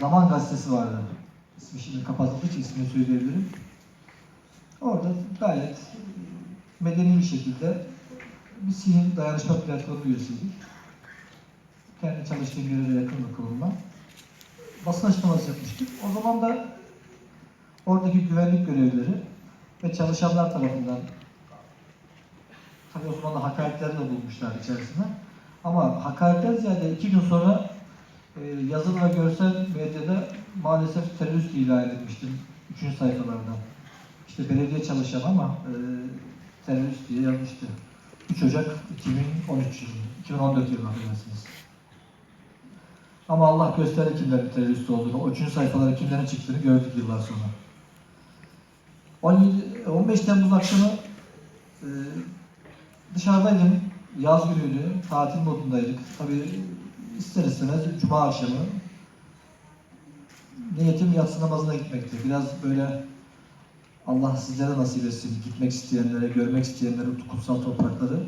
Zaman Gazetesi vardı. İsmi şimdi kapatıldığı için ismini söyleyebilirim. Orada gayet e, medeni bir şekilde bir sihir dayanışma platformu üyesiydik. Kendi çalıştığım yere de yakın bir kurumla. Basın açıklaması yapmıştık. O zaman da oradaki güvenlik görevlileri ve çalışanlar tarafından tabii o zaman da hakaretler de bulmuşlar içerisinde. Ama hakaretten ziyade iki gün sonra yazılı ve görsel medyada maalesef terörist ilan edilmiştim. Üçüncü sayfalarda. İşte belediye çalışan ama e, terörist diye yazmıştı. 3 Ocak 2013 yılı, 2014 yılı affedersiniz. Ama Allah gösterdi kimlerin terörist olduğunu. O üçüncü sayfalara kimlerin çıktığını gördük yıllar sonra. 17, 15 Temmuz akşamı e, dışarıdaydım. Yaz günüydü. Tatil modundaydık. Tabii ister istemez Cuma akşamı niyetim yatsı namazına gitmekti. Biraz böyle Allah sizlere nasip etsin. Gitmek isteyenlere, görmek isteyenlere kutsal toprakları.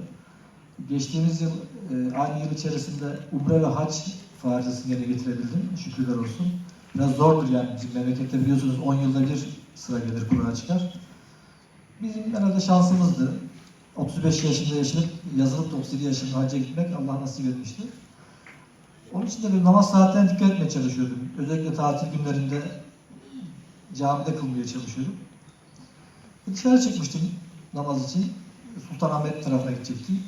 Geçtiğimiz yıl, e, aynı yıl içerisinde Umre ve Hac farizesini yerine getirebildim. Şükürler olsun. Biraz zordur yani bizim memlekette biliyorsunuz 10 yılda bir sıra gelir Kur'an çıkar. Bizim herhalde şansımızdı. 35 yaşında yaşayıp yazılıp da 37 yaşında hacca gitmek Allah nasip etmişti. Onun için de bir namaz saatlerine dikkat etmeye çalışıyordum. Özellikle tatil günlerinde camide kılmaya çalışıyordum. Dışarı çıkmıştım namaz için. Sultanahmet tarafına gidecektim.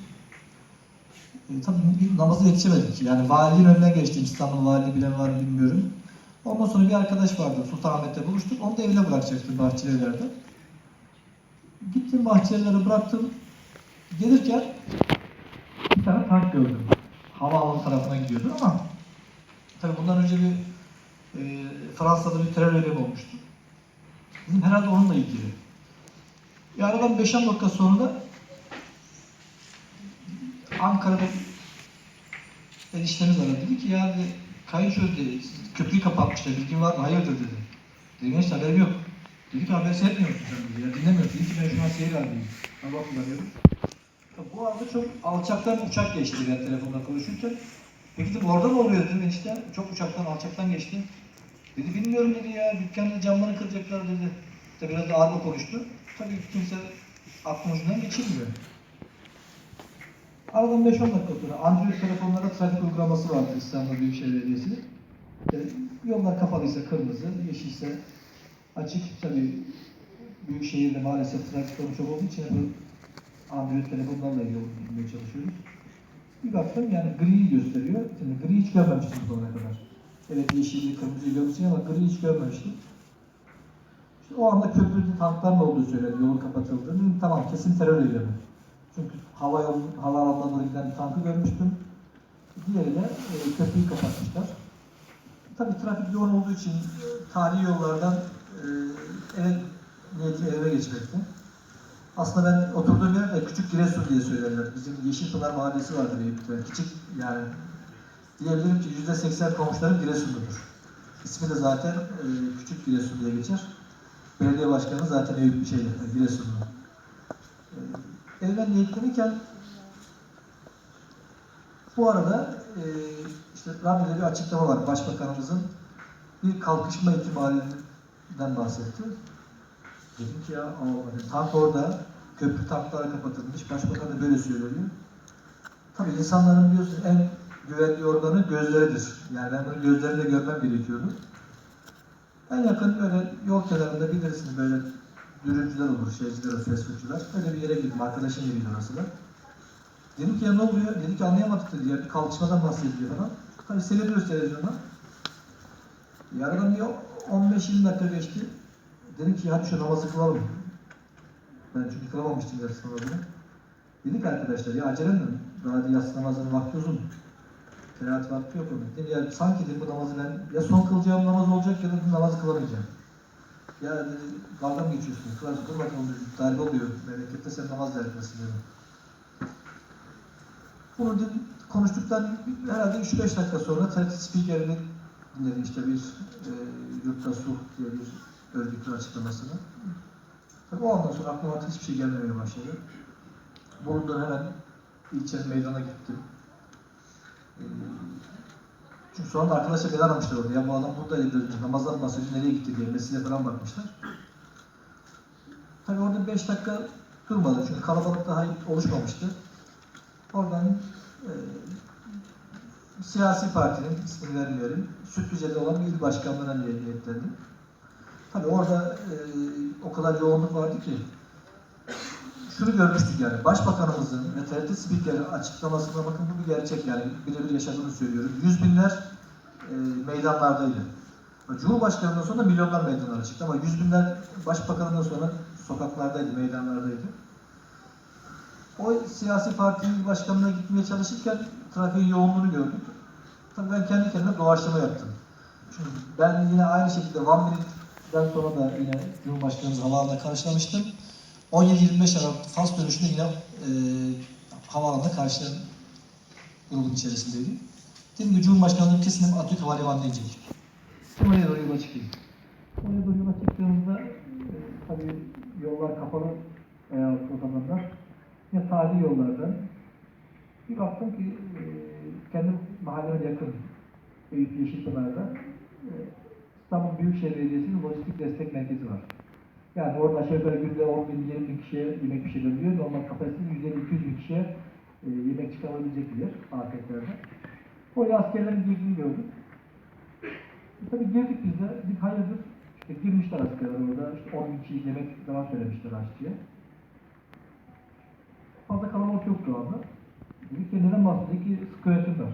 E, tabii namaza yetişemedik. Yani valiliğin önüne geçtim. İstanbul valiliği bilen var mı bilmiyorum. Ondan sonra bir arkadaş vardı. Sultanahmet'te buluştuk. Onu da evine bırakacaktım Bahçelievler'de. Gittim Bahçelievler'e bıraktım. Gelirken bir tane tank gördüm. Havaalanı tarafına gidiyordu ama tabii bundan önce bir e, Fransa'da bir terör eylemi olmuştu. Dedim herhalde onunla ilgili. Bir aradan 5-10 dakika sonra da Ankara'da eniştemiz aradı. Dedi ki ya dedi, dedi, siz köprüyü kapatmışlar, bilgin var mı? Hayırdır dedi. Dedim enişte haberim yok. Dedi ki haber seyretmiyor musun sen dedi. Ya dinlemiyorsun. Dedi ki ben şu an seyir halindeyim. Kullanıyorum. Ya Bu arada çok alçaktan uçak geçti ben telefonda konuşurken. Peki dedim orada mı oluyor dedim enişte. Çok uçaktan alçaktan geçti. Dedi bilmiyorum dedi ya dükkanda camları kıracaklar dedi. Tabii biraz da ağırlı konuştu. Tabii kimse aklın ucundan geçirmiyor. Aradan 5-10 dakika sonra Android telefonlara trafik uygulaması vardı İstanbul Büyükşehir Belediyesi'nin. E, yollar kapalıysa kırmızı, yeşilse açık. Tabii büyük şehirde maalesef trafik sorunu çok olduğu için Android telefonlarla yol gitmeye çalışıyoruz. Bir baktım yani gri gösteriyor. Şimdi gri hiç görmemiştim bu zamana kadar. Evet yeşilli, kırmızıyı görmüştüm ama gri hiç görmemiştim. İşte o anda köprüde tankların olduğu söyledi, yolun kapatıldığını. Dedim, tamam kesin terör eylemi. Çünkü hava yolu, havaalanına doğru giden bir tankı görmüştüm. Diğeri de e, köprüyü kapatmışlar. Tabii trafik yoğun olduğu için e, tarihi yollardan e, eve, eve geçmekti. Aslında ben oturduğum yer de Küçük Giresun diye söylerler. Bizim Yeşilpınar Mahallesi vardır Eyüp'te. Küçük yani diyebilirim ki yüzde seksen komşularım Giresunludur. İsmi de zaten e, Küçük Giresun diye geçer. Belediye başkanı zaten Eyüp bir şeydir, Giresunlu. E, evden niyetlenirken bu arada e, işte Rabbim'de bir açıklama var. Başbakanımızın bir kalkışma ihtimalinden bahsetti. Dedim ki ya dedim, tank orada, köprü tanklara kapatılmış. Başbakan da böyle söylüyor. Tabii insanların biliyorsun en güvenli organı gözleridir. Yani ben bunu gözlerimle görmem gerekiyordu. En yakın böyle yol kenarında bilirsiniz böyle dürümcüler olur, şeyciler, foodcular. Öyle bir yere gittim, arkadaşım yeriydi orası da. Dedim ki ya ne oluyor? Dedi ki anlayamadık dedi ya, bir kalkışmadan bahsediyor falan. Tabii seyrediyoruz televizyonda. Yarın bir 15-20 dakika geçti. Dedim ki hadi şu namazı kılalım. Ben çünkü kılamamıştım yatsı namazını. Dedik arkadaşlar ya acele mi? Daha da yatsı namazının vakti uzun. Kerahat vakti yok onun. Dedim ya sanki dedim bu namazı ben ya son kılacağım namaz olacak ya da bu namazı kılamayacağım. Ya dedi dalga mı geçiyorsun? Kılarsın kıl bakalım dedi. Tarih oluyor. Memlekette sen namaz derdindesin dedim. Bunu dedim, konuştuktan herhalde 3-5 dakika sonra TRT spikerinin dinledim işte bir e, Yurtta Sulh diye bir örgütün açıklamasını. Tabii o andan sonra aklıma hiçbir şey gelmemeye başladı. Bolu'dan hemen ilçe meydana gittim. Ee, Çünkü sonra da arkadaşlar beni aramışlar orada. Ya bu adam buradaydı biraz önce. Namazdan bahsediyor. Nereye gitti diye. Mesile falan bakmışlar. Tabii orada 5 dakika durmadı. Çünkü kalabalık daha oluşmamıştı. Oradan e, siyasi partinin ismini vermiyorum. Sütlüce'de olan bir il başkanlığına niyet- niyetlendim. Tabii orada e, o kadar yoğunluk vardı ki şunu görmüştük yani başbakanımızın ve TRT spikeri açıklamasında bakın bu bir gerçek yani birebir yaşadığını söylüyorum. Yüz binler e, meydanlardaydı. Cumhurbaşkanından sonra milyonlar meydanlara çıktı ama yüz binler başbakanından sonra sokaklardaydı, meydanlardaydı. O siyasi partinin başkanına gitmeye çalışırken trafiğin yoğunluğunu gördük. Tabii ben kendi kendime doğaçlama yaptım. Çünkü ben yine aynı şekilde One Minute'den sonra da yine Cumhurbaşkanımız havaalanında karşılamıştım. 17-25 Aralık Fas dönüşünde yine e, havaalanında karşılayan grubun içerisindeydim. Dedim ki Cumhurbaşkanlığım kesin Atatürk Havalimanı'na inecek. Oraya doğru yola çıkayım. Oraya doğru yola çıktığımızda e, tabii yollar kapalı veya otobanlar ya tarihi yollardan bir baktım ki e, kendi mahalleme yakın Eyüp Yeşilpınar'da e, İstanbul Büyükşehir Belediyesi'nin lojistik destek merkezi var. Yani orada aşağı yukarı günde 10 bin, 20 bin kişiye yemek pişiriliyor. Normal kapasitesi 150-200 bin kişiye e, yemek çıkarabilecek bir yer afetlerde. Oraya askerlerin girdiğini gördük. E, tabii girdik biz de. Dedik hayırdır. İşte girmişler askerler orada. İşte 10 bin kişi yemek zaman söylemişler aşçıya. Fazla kalabalık yoktu o anda. Dedik ki neden bahsediyor ki sıkı var.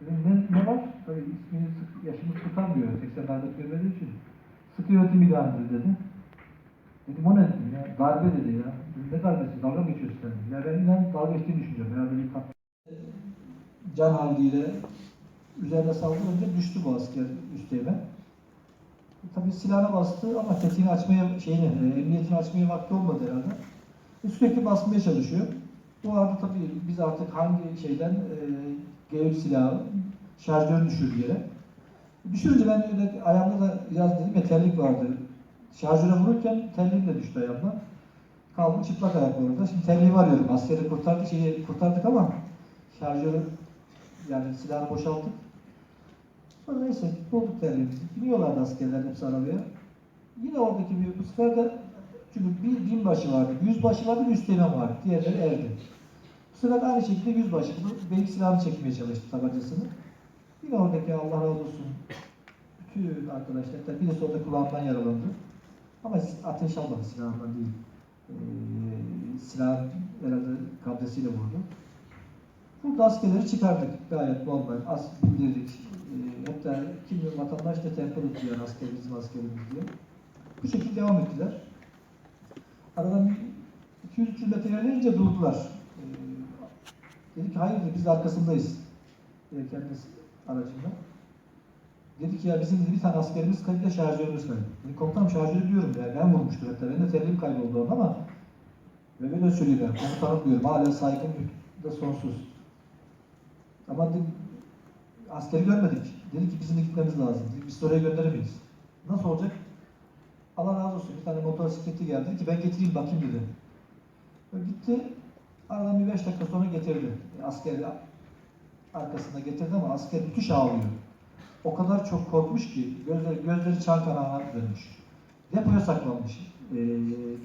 Ne, ne var? Tabii ismini sık, yaşımız tutamıyor. 80'lerde görmediği için. Sıkı yönetim ilan edildi dedi. Dedim o ne dedim ya? Darbe dedi ya. Ne darbesi? Dalga mı geçiyorsun sen? Ya ben inan dalga geçtiğini düşünüyorum. Bir kat... Can havliyle üzerine saldırınca düştü bu asker üsteğmen. Tabii silahına bastı ama tetiğini açmaya, şeyini, e, emniyetini açmaya vakti olmadı herhalde. E, sürekli basmaya çalışıyor. Bu arada tabii biz artık hangi şeyden e, G3 silahı şarjörü düşürdü yere. Düşürünce ben öyle ayağımda da biraz dedim ya terlik vardı. Şarjöre vururken terliğim de düştü ayağımdan. Kaldım çıplak ayakla orada. Şimdi terliğimi arıyorum. Askeri kurtardık, şeyi kurtardık ama şarjörü yani silahını boşalttık. Sonra neyse bulduk terliğimizi. Biniyorlardı askerler hepsi arabaya. Yine oradaki bir bu sefer de çünkü bir binbaşı vardı, yüzbaşı vardı, üsteğmen vardı. Diğerleri erdi. De aynı şekilde yüzbaşı benim silahını çekmeye çalıştı tabancasını. Yine oradaki Allah razı olsun bütün arkadaşlar, tabii birisi orada kulağından yaralandı. Ama ateş almadı silahından değil. Ee, silah herhalde kabresiyle vurdu. Burada askerleri çıkardık gayet normal. As bildirdik. Ee, hatta kim vatandaş da tempo tuttu yani asker bizim askerimiz diye. Bu şekilde devam ettiler. Aradan 200-300 metre ilerleyince durdular. Dedik ki hayır dedi, biz arkasındayız. Ee, kendisi aracında. Dedi ki ya bizim dedi, bir tane askerimiz kayıp da şarjörümüz kayıp. Dedi komutanım şarjörü biliyorum ya ben vurmuştum hatta benim de terliğim kayboldu orada ama ve ben söylüyorum komutanım diyorum hala saygım da sonsuz. Ama dedi, askeri görmedik. Dedi ki bizim de gitmemiz lazım. Dedi, biz oraya gönderemeyiz. Nasıl olacak? Allah razı olsun. Bir tane motosikleti geldi. Dedi ki ben getireyim bakayım dedi. Ve gitti. Aradan bir beş dakika sonra getirdi. Askeri arkasında getirdi ama asker müthiş ağlıyor. O kadar çok korkmuş ki gözleri, gözleri çan kanağına dönmüş. Depoya saklanmış. Ee,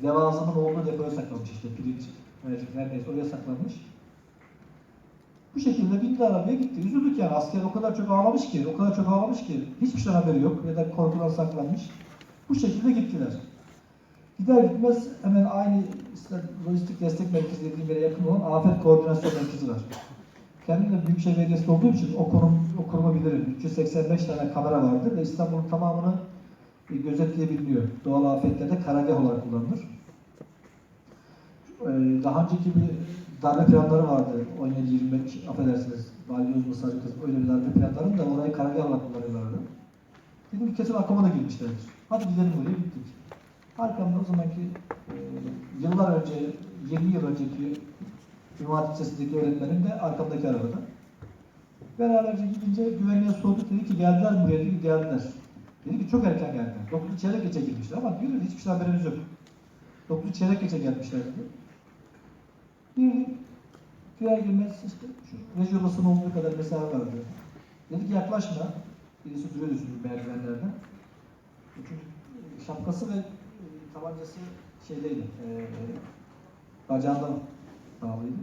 levazımın olduğu depoya saklanmış işte pirinç, mercek her neyse oraya saklanmış. Bu şekilde bindi arabaya gitti. Üzüldük yani asker o kadar çok ağlamış ki, o kadar çok ağlamış ki hiçbir şey haberi yok ya da korkudan saklanmış. Bu şekilde gittiler. Gider gitmez hemen aynı işte lojistik destek merkezi dediğim yere yakın olan afet koordinasyon merkezi var. Kendim de Büyükşehir Belediyesi olduğu için o konum o kurumu bilirim. 385 tane kamera vardır ve İstanbul'un tamamını e, gözetleyebiliyor. Doğal afetlerde karargah olarak kullanılır. Ee, Daha önceki bir darbe planları vardı. 17-25 affedersiniz. Vali Özgür Sarı kız öyle bir darbe planları da orayı karargah olarak kullanıyorlardı. Dedim ki kesin aklıma da girmişlerdir. Hadi gidelim oraya gittik. Arkamda o zamanki e, yıllar önce, 20 yıl önceki Hatip Lisesi'ndeki öğretmenim de arkamdaki arabada. Beraberce gidince güvenliğe sorduk. Dedi ki geldiler buraya? Dedi ki geldiler. Dedi ki çok erken geldiler. 9 çeyrek geçe girmişler ama diyor hiçbir şey haberimiz yok. 9 çeyrek geçe gelmişler dedi. Girdik. Girer girmez işte şu reji odasının olduğu kadar mesafe vardı. Dedi ki yaklaşma. Birisi duruyordu şimdi merdivenlerde. Çünkü şapkası ve tabancası şeydeydi. E, bacağından bağlıydı.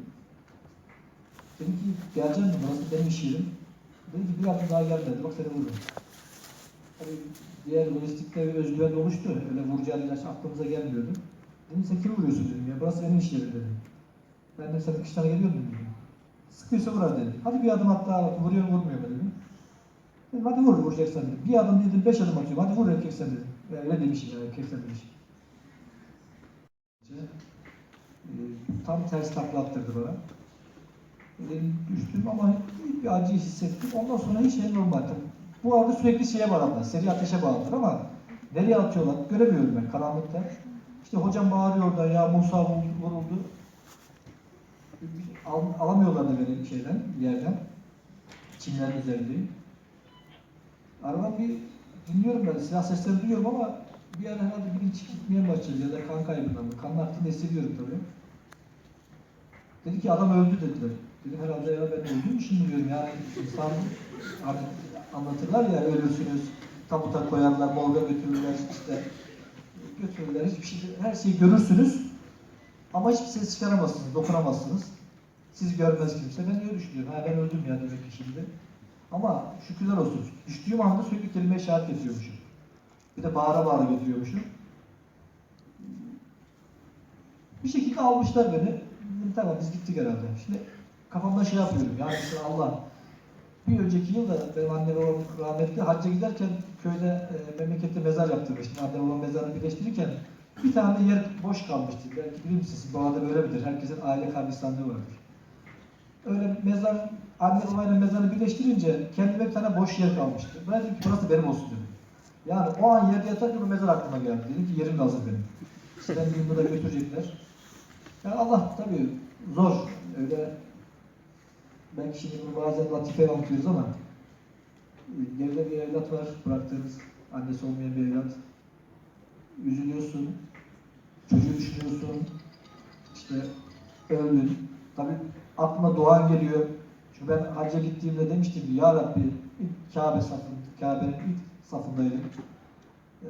Dedim ki geleceğim mi? Burası benim iş yerim. Dedi ki bir hafta daha gel dedi. Bak seni vururum. Tabii diğer lojistikte bir özgüven oluştu. Öyle vuracağı ilaç aklımıza gelmiyordu. Dedim sen kim vuruyorsun dedim ya. Burası benim iş yerim dedim. Ben de senin kışlara geliyor muyum dedim. Sıkıyorsa vurar dedim. Hadi bir adım at daha vuruyor mu vurmuyor mu dedim. Dedim hadi vur vuracaksan dedim. Bir adım dedim beş adım atıyorum. Hadi vur erkek sen dedim. Yani öyle demişim yani erkek sen demişim. Ee, tam ters takla attırdı bana. Düştüm ama ilk bir acıyı hissettim. Ondan sonra hiç şey. Tabii Bu arada sürekli şeye bağladılar. Seri ateşe bağladılar ama nereye atıyorlar göremiyorum ben karanlıkta. İşte hocam bağırıyor orada ya Musa vuruldu. Al, alamıyorlardı beni şeyden, yerden. Çimlerin üzerindeyim. Aradan bir dinliyorum ben, silah sesleri duyuyorum ama bir ara herhalde bilinç gitmeye başladı ya da kan kaybından mı? Kanın aktığını hissediyorum tabii. Dedi ki adam öldü dediler. Dedim herhalde ya ben öldüm şimdi diyorum yani insan hani anlatırlar ya ölürsünüz, tabuta koyarlar, morga götürürler işte götürürler hiçbir şey her şeyi görürsünüz ama hiçbir ses çıkaramazsınız, dokunamazsınız. Siz görmez kimse. Ben öyle düşünüyorum. Ha ben öldüm ya demek ki şimdi. Ama şükürler olsun. Düştüğüm anda sürekli kelime-i getiriyormuşum. Bir de bağıra bağıra getiriyormuşum. Bir şekilde almışlar beni. Tamam biz gittik herhalde. Şimdi kafamda şey yapıyorum. Yani Allah bir önceki yıl da benim anne babam rahmetli hacca giderken köyde e, memlekette mezar yaptırmıştım. Anne babam mezarını birleştirirken bir tane yer boş kalmıştı. Belki bilir misiniz? Doğada böyle midir? Herkesin aile kabristanlığı vardır. Öyle mezar, anne babayla mezarı birleştirince kendime bir tane boş yer kalmıştı. Ben dedim ki burası benim olsun dedim. Yani o an yerde yatarken mezar aklıma geldi. Dedim ki yerim hazır benim. Sizden bir da götürecekler. Yani Allah tabii zor. Öyle belki şimdi bunu bazen latife anlatıyoruz ama geride bir evlat var bıraktığınız annesi olmayan bir evlat. Üzülüyorsun, çocuğu düşünüyorsun, işte öldün. Tabii aklına doğan geliyor. Çünkü ben hacca gittiğimde demiştim ki Ya Rabbi ilk Kabe safında, Kabe'nin ilk safındaydım. Ee,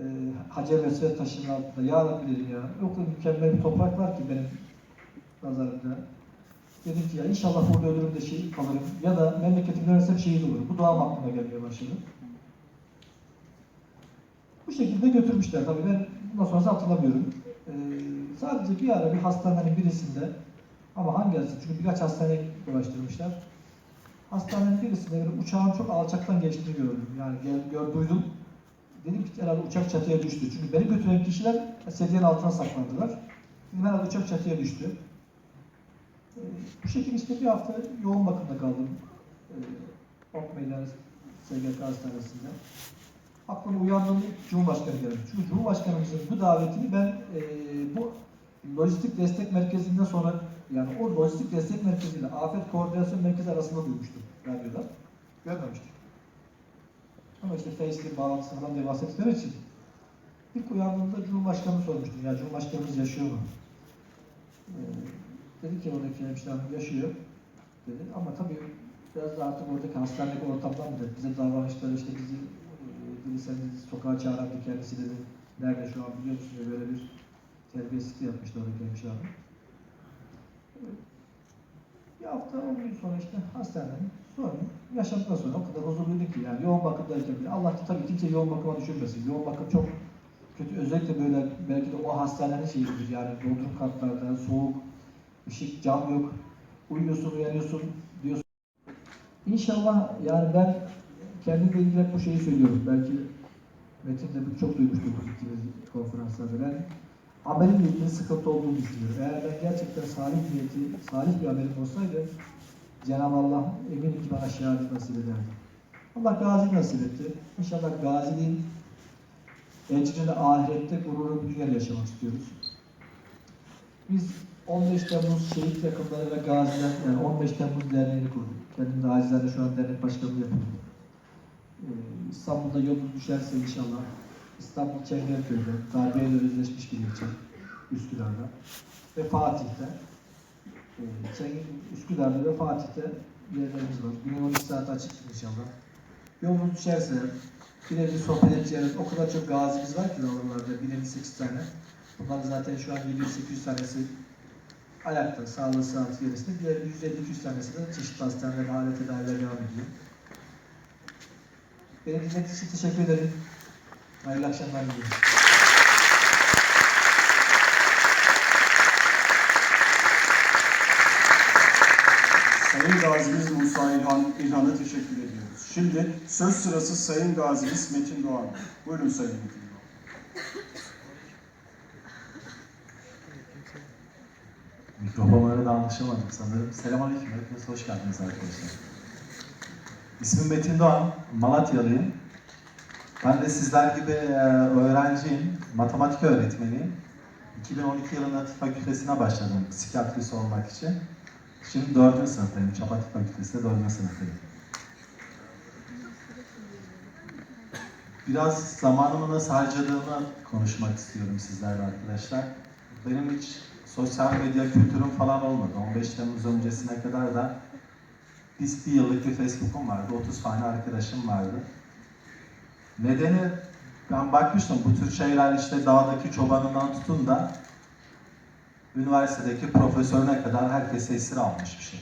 Hacer Vesvet taşının altında. Ya Rabbi dedim ya. Yok dedim, mükemmel bir toprak var ki benim nazarımda. Dedim ki ya inşallah burada ölürüm de şehit kalırım. Ya da memleketim dönersem şehit olurum. Bu duam aklıma gelmeye başladı. Bu şekilde götürmüşler. Tabii ben bundan sonrası hatırlamıyorum. Ee, sadece bir ara bir hastanenin birisinde ama hangi hastane? Çünkü birkaç hastane dolaştırmışlar. Hastanenin birisinde böyle uçağın çok alçaktan geçtiğini gördüm. Yani gel, gör, duydum. Dedim ki herhalde uçak çatıya düştü. Çünkü beni götüren kişiler sedyenin altına saklandılar. Dedim herhalde uçak çatıya düştü. Ee, bu şekilde işte bir hafta yoğun bakımda kaldım. Ee, Ok SGK Hastanesi'nde. Aklıma uyandığımda ilk Cumhurbaşkanı geldi. Çünkü Cumhurbaşkanımızın bu davetini ben e, bu lojistik destek merkezinden sonra yani o lojistik destek merkeziyle afet koordinasyon merkezi arasında duymuştum radyoda. Görmemiştim. Ama işte Face'li bağlantısından diye bahsettikleri için ilk uyandığımda Cumhurbaşkanı sormuştum. Ya Cumhurbaşkanımız yaşıyor mu? Ee, dedi ki oradaki hemşire hanım yaşıyor dedi. Ama tabii biraz da artık oradaki hastanedeki ortamdan da bize davranışları işte bizi e, dedi sen dedi, sokağa çağıran bir kendisi dedi. Nerede şu an biliyor musun diye böyle bir terbiyesizlik yapmıştı oradaki hemşire hanım. Bir hafta, on gün sonra işte hastaneden sonra yaşamdan sonra o kadar huzurluydu ki yani yoğun bakımdayken bile Allah tabii kimse yoğun bakıma düşürmesin. Yoğun bakım çok kötü. Özellikle böyle belki de o hastanenin şeyidir yani bodrum katlarda soğuk, ışık, cam yok. Uyuyorsun, uyanıyorsun diyorsun. İnşallah yani ben kendimle ilgili bu şeyi söylüyorum. Belki Metin de çok duymuştur bu konferanslarda. Ben amelimle ilgili sıkıntı olduğunu düşünüyorum. Eğer ben gerçekten salih niyeti, salih bir amelim olsaydı Cenab-ı Allah eminim ki bana şehadet nasip ederdi. Allah gazi nasip etti. İnşallah gaziliğin ecrini ahirette gururlu bir dünyada yaşamak istiyoruz. Biz 15 Temmuz şehit yakınları ve gaziler, yani 15 Temmuz derneğini kurduk. Kendim de acizlerle şu an dernek başkanlığı yapıyorum. Ee, İstanbul'da yolun düşerse inşallah İstanbul Çengelköy'de, darbeyle özleşmiş bir ilçe, Üsküdar'da ve Fatih'te. Ee, Üsküdar'da ve Fatih'te yerlerimiz var. Günün 12 saat açık inşallah. Yolunuz düşerse birebir sohbet edeceğiniz o kadar çok gazimiz var ki oralarda 1058 tane. Bunlar zaten şu an 700-800 tanesi ayakta, sağlığı saat gerisinde. Diğer 150-200 tanesi de çeşitli hastanelerde hala tedaviler devam ediyor. Beni dinlediğiniz için teşekkür ederim. Hayırlı akşamlar diliyorum. Sayın Gazimiz Musa İlhan, İlhan'a teşekkür ediyoruz. Şimdi söz sırası Sayın Gazimiz Metin Doğan. Buyurun Sayın Metin Doğan. Mikrofonlara da anlaşamadım sanırım. Selamünaleyküm, hepiniz hoş geldiniz arkadaşlar. İsmim Metin Doğan, Malatyalıyım. Ben de sizler gibi e, öğrenciyim, matematik öğretmeniyim. 2012 yılında tıp fakültesine başladım psikiyatrist olmak için. Şimdi dördüncü sınıftayım, Çapa Tıp Fakültesi'nde dördüncü sınıftayım. Biraz zamanımı nasıl harcadığımı konuşmak istiyorum sizlerle arkadaşlar. Benim hiç sosyal medya kültürüm falan olmadı. 15 Temmuz öncesine kadar da biz bir yıllık bir Facebook'um vardı. 30 tane arkadaşım vardı. Nedeni ben bakmıştım bu tür şeyler işte dağdaki çobanından tutun da üniversitedeki profesörüne kadar herkes esir almış bir şey.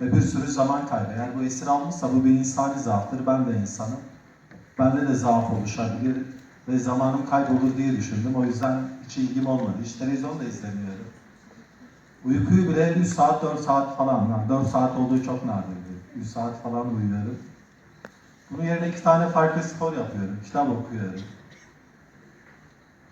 Ve bir sürü zaman kaybı. Eğer bu esir almışsa bu bir insani zaaftır. Ben de insanım. Bende de zaaf oluşabilir ve zamanım kaybolur diye düşündüm. O yüzden hiç ilgim olmadı. Hiç televizyon da izlemiyorum. Uykuyu bile 3 saat 4 saat falan. Yani 4 saat olduğu çok nadirdi. 3 saat falan uyuyorum. Bunun yerine iki tane farklı spor yapıyorum. Kitap okuyorum.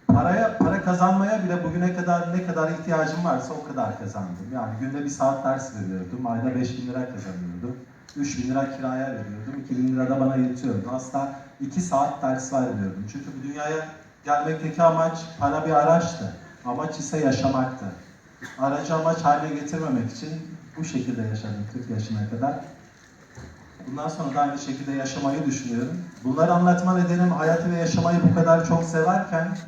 Paraya, para kazanmaya bile bugüne kadar ne kadar ihtiyacım varsa o kadar kazandım. Yani günde bir saat ders veriyordum. Ayda 5 bin lira kazanıyordum. 3 bin lira kiraya veriyordum. 2 bin lira da bana yetiyordu. Asla 2 saat ders vermiyordum. Çünkü bu dünyaya gelmekteki amaç para bir araçtı. Amaç ise yaşamaktı. Aracı amaç haline getirmemek için bu şekilde yaşadım 40 yaşına kadar. Bundan sonra da aynı şekilde yaşamayı düşünüyorum. Bunları anlatma nedenim hayatı ve yaşamayı bu kadar çok severken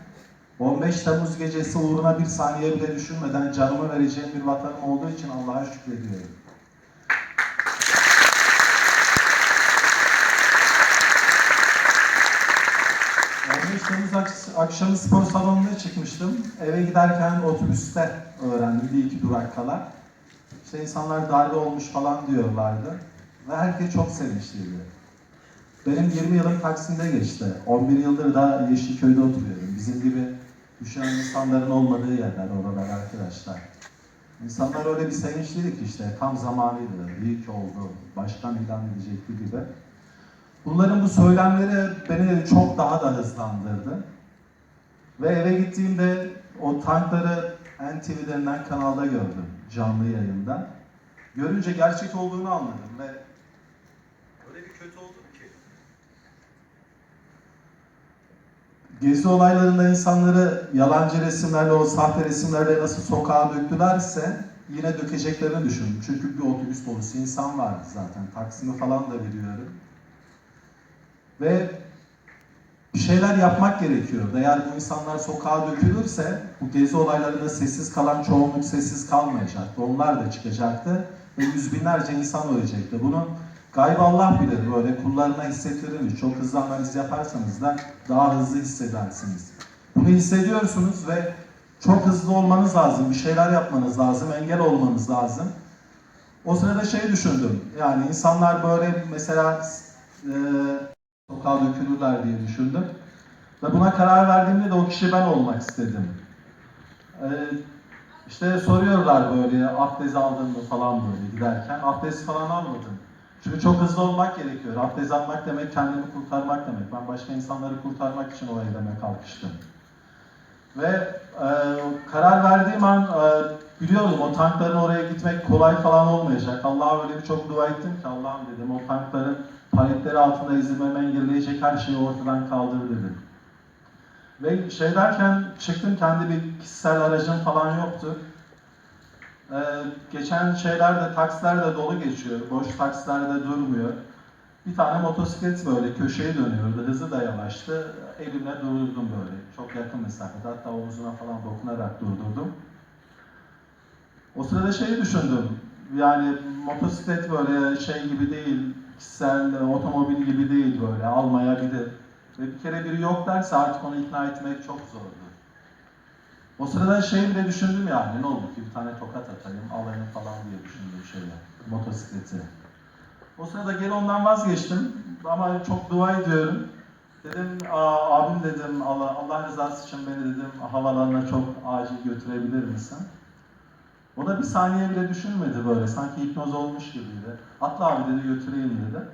15 Temmuz gecesi uğruna bir saniye bile düşünmeden canımı vereceğim bir vatanım olduğu için Allah'a şükrediyorum. Temmuz akş- akşamı spor salonuna çıkmıştım. Eve giderken otobüste öğrendim bir iki durak kala. İşte insanlar darbe olmuş falan diyorlardı. Ve herkes çok sevinçliydi. Benim 20 yılım Taksim'de geçti. 11 yıldır da Yeşilköy'de oturuyorum. Bizim gibi düşünen insanların olmadığı yerler oralar arkadaşlar. İnsanlar öyle bir sevinçliydi ki işte tam zamanıydı, iyi ki oldu, başkan ilan edecekti gibi. Bunların bu söylemleri beni çok daha da hızlandırdı. Ve eve gittiğimde o tankları NTV'lerinden kanalda gördüm canlı yayında. Görünce gerçek olduğunu anladım ve kötü oldum ki. Gezi olaylarında insanları yalancı resimlerle, o sahte resimlerle nasıl sokağa döktülerse yine dökeceklerini düşündüm. Çünkü bir otobüs dolusu insan vardı zaten. Taksim'i falan da biliyorum. Ve bir şeyler yapmak gerekiyordu. Eğer bu insanlar sokağa dökülürse bu gezi olaylarında sessiz kalan çoğunluk sessiz kalmayacaktı. Onlar da çıkacaktı ve yüz binlerce insan ölecekti. Bunun gaybı Allah bilir böyle kullarına hissettirilmiş. Çok hızlı analiz yaparsanız da daha hızlı hissedersiniz. Bunu hissediyorsunuz ve çok hızlı olmanız lazım. Bir şeyler yapmanız lazım. Engel olmanız lazım. O sırada şey düşündüm. Yani insanlar böyle mesela e, sokağa dökülürler diye düşündüm. Ve buna karar verdiğimde de o kişi ben olmak istedim. Ee, işte soruyorlar böyle abdest aldın mı falan böyle giderken. Abdest falan almadım. Çünkü çok hızlı olmak gerekiyor. Abdest almak demek kendimi kurtarmak demek. Ben başka insanları kurtarmak için o eyleme kalkıştım. Ve e, karar verdiğim an e, biliyordum o tankların oraya gitmek kolay falan olmayacak. Allah'a öyle bir çok dua ettim ki Allah'ım dedim o tankların paletleri altında ezilmemi engelleyecek her şeyi ortadan kaldır dedim. Ve şey derken çıktım kendi bir kişisel aracım falan yoktu. Ee, geçen şeyler de de dolu geçiyor. Boş taksiler de durmuyor. Bir tane motosiklet böyle köşeye dönüyordu. Hızı da yavaştı. Elimle durdurdum böyle. Çok yakın mesafede. Hatta omuzuna falan dokunarak durdurdum. O sırada şeyi düşündüm. Yani motosiklet böyle şey gibi değil, kişisel e, otomobil gibi değil böyle almayabilir. Ve bir kere biri yok derse artık onu ikna etmek çok zordu. O sırada şey bile düşündüm yani ne oldu ki bir tane tokat atayım alayım falan diye düşündüm şeye motosikleti. O sırada geri ondan vazgeçtim ama çok dua ediyorum. Dedim "Aa, abim dedim Allah, Allah rızası için beni dedim havalarına çok acil götürebilir misin? O da bir saniye bile düşünmedi böyle sanki hipnoz olmuş gibiydi. Atla abi dedi götüreyim dedi.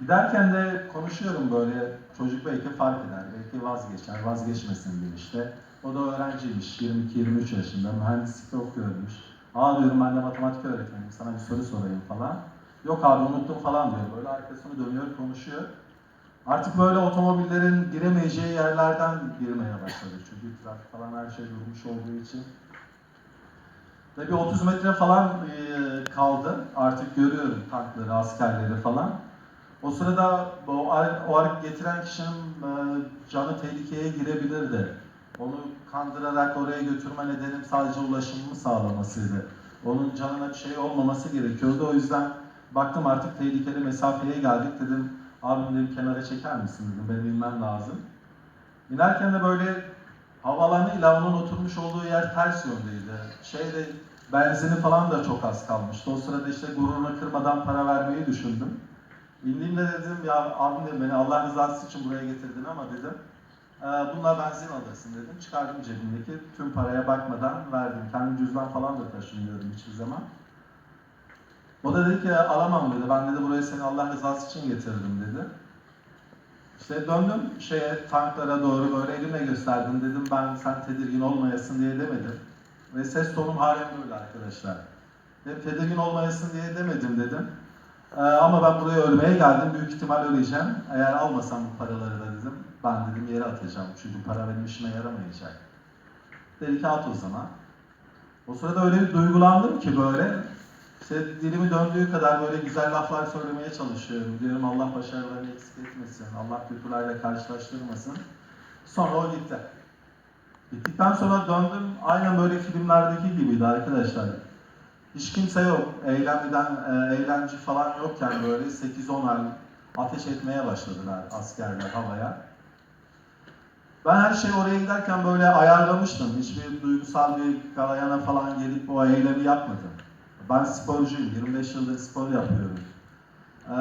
Giderken de konuşuyorum böyle çocuk belki fark eder, belki vazgeçer, vazgeçmesin diye işte. O da öğrenciymiş, 22-23 yaşında, mühendislikte okuyormuş. Aa diyorum ben de matematik öğretmeniyim, sana bir soru sorayım falan. Yok abi unuttum falan diyor. Böyle arkasını dönüyor, konuşuyor. Artık böyle otomobillerin giremeyeceği yerlerden girmeye başladı. Çünkü trafik falan her şey durmuş olduğu için. Ve bir 30 metre falan e, kaldı. Artık görüyorum tankları, askerleri falan. O sırada o, o getiren kişinin e, canı tehlikeye girebilirdi. Onu kandırarak oraya götürme nedenim sadece ulaşımını sağlamasıydı. Onun canına bir şey olmaması gerekiyordu. O yüzden baktım artık tehlikeli mesafeye geldik. Dedim abim dedim kenara çeker misin dedim. Benim inmem lazım. İnerken de böyle havalanıyla onun oturmuş olduğu yer ters yöndeydi. Şeyde benzini falan da çok az kalmıştı. O sırada işte gururunu kırmadan para vermeyi düşündüm. İndiğimde dedim ya abim dedim beni Allah rızası için buraya getirdin ama dedim. "Ee, bununla benzin alırsın dedim. Çıkardım cebimdeki tüm paraya bakmadan verdim. Kendi cüzdan falan da taşımıyorum hiçbir zaman. O da dedi ki alamam dedi. Ben dedi buraya seni Allah rızası için getirdim dedi. İşte döndüm şeye tanklara doğru böyle elimle gösterdim dedim ben sen tedirgin olmayasın diye demedim. Ve ses tonum halen böyle arkadaşlar. Ve tedirgin olmayasın diye demedim dedim. Ee, ama ben buraya ölmeye geldim. Büyük ihtimal öleceğim. Eğer almasam bu paraları da. Ben dedim yere atacağım. Çünkü para benim işime yaramayacak. Dedi ki at o zaman. O sırada öyle bir duygulandım ki böyle. İşte dilimi döndüğü kadar böyle güzel laflar söylemeye çalışıyorum. Diyorum Allah başarılarını eksik etmesin. Allah kötülerle karşılaştırmasın. Sonra o gitti. Gittikten sonra döndüm. Aynen böyle filmlerdeki gibiydi arkadaşlar. Hiç kimse yok. Eğlenmeden, e, eğlence falan yokken böyle 8-10 ay ateş etmeye başladılar askerler havaya. Ben her şeyi oraya giderken böyle ayarlamıştım. Hiçbir duygusal bir galayana falan gelip o eylemi yapmadım. Ben sporcuyum. 25 yıldır spor yapıyorum. Ee,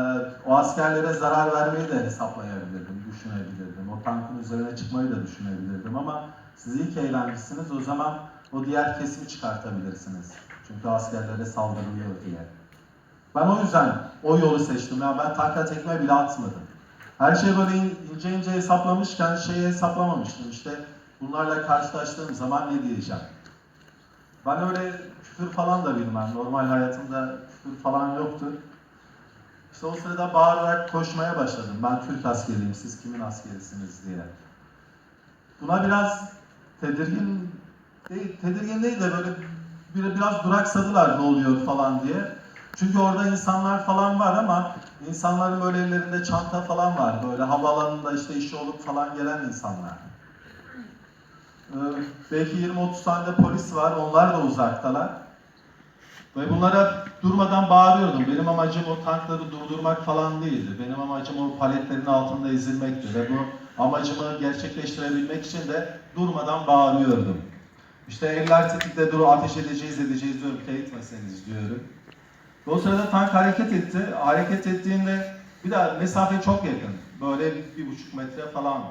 o askerlere zarar vermeyi de hesaplayabilirdim, düşünebilirdim. O tankın üzerine çıkmayı da düşünebilirdim ama siz ilk eğlenmişsiniz o zaman o diğer kesimi çıkartabilirsiniz. Çünkü askerlere saldırılıyor diye. Ben o yüzden o yolu seçtim. Ya ben tanka tekme bile atmadım. Her şey böyle in- ince ince hesaplamışken şeyi hesaplamamıştım. İşte bunlarla karşılaştığım zaman ne diyeceğim. Ben öyle küfür falan da bilmem. Normal hayatımda küfür falan yoktu. İşte o sırada bağırarak koşmaya başladım. Ben Türk askeriyim, siz kimin askerisiniz diye. Buna biraz tedirgin değil, tedirgin değil de böyle bir, biraz duraksadılar ne oluyor falan diye. Çünkü orada insanlar falan var ama insanların böyle ellerinde çanta falan var. Böyle havaalanında işte işi olup falan gelen insanlar. Ee, belki 20-30 tane de polis var, onlar da uzaktalar. Ve bunlara durmadan bağırıyordum. Benim amacım o tankları durdurmak falan değildi. Benim amacım o paletlerin altında ezilmekti. Ve bu amacımı gerçekleştirebilmek için de durmadan bağırıyordum. İşte eller tetikte dur ateş edeceğiz edeceğiz diyorum. Teyitmeseniz diyorum. O sırada tank hareket etti. Hareket ettiğinde bir daha mesafe çok yakın. Böyle bir buçuk metre falan.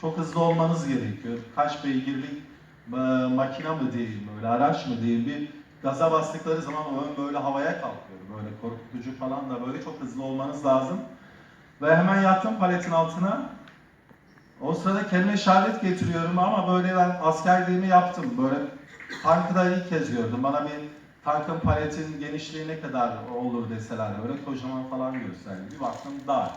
Çok hızlı olmanız gerekiyor. Kaç beygirlik e, makine mı diyeyim, böyle araç mı diyeyim bir gaza bastıkları zaman ön böyle havaya kalkıyor. Böyle korkutucu falan da böyle çok hızlı olmanız lazım. Ve hemen yattım paletin altına. O sırada kelime işaret getiriyorum ama böyle ben askerliğimi yaptım. Böyle tankı da ilk kez gördüm. Bana bir tankın paletin genişliği ne kadar olur deseler böyle kocaman falan gösterdi. Bir baktım dar.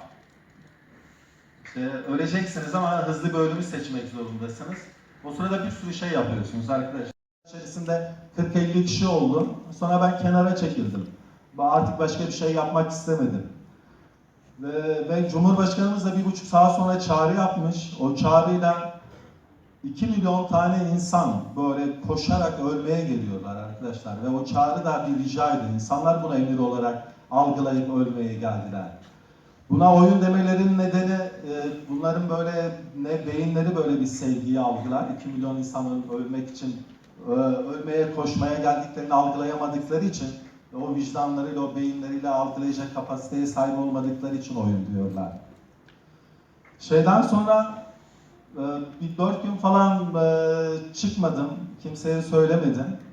İşte öleceksiniz ama hızlı bir ölümü seçmek zorundasınız. O sırada bir sürü şey yapıyorsunuz arkadaşlar. İçerisinde 40-50 kişi oldu. Sonra ben kenara çekildim. Artık başka bir şey yapmak istemedim. Ve, ve Cumhurbaşkanımız da bir buçuk saat sonra çağrı yapmış. O çağrıyla 2 milyon tane insan böyle koşarak ölmeye geliyorlar arkadaşlar. Ve o çağrı da bir ricaydı. İnsanlar buna emir olarak algılayıp ölmeye geldiler. Buna oyun demelerinin nedeni e, bunların böyle ne beyinleri böyle bir sevgiyi algılar. 2 milyon insanın ölmek için e, ölmeye koşmaya geldiklerini algılayamadıkları için o vicdanlarıyla o beyinleriyle algılayacak kapasiteye sahip olmadıkları için oyun diyorlar. Şeyden sonra e, bir dört gün falan e, çıkmadım, kimseye söylemedim.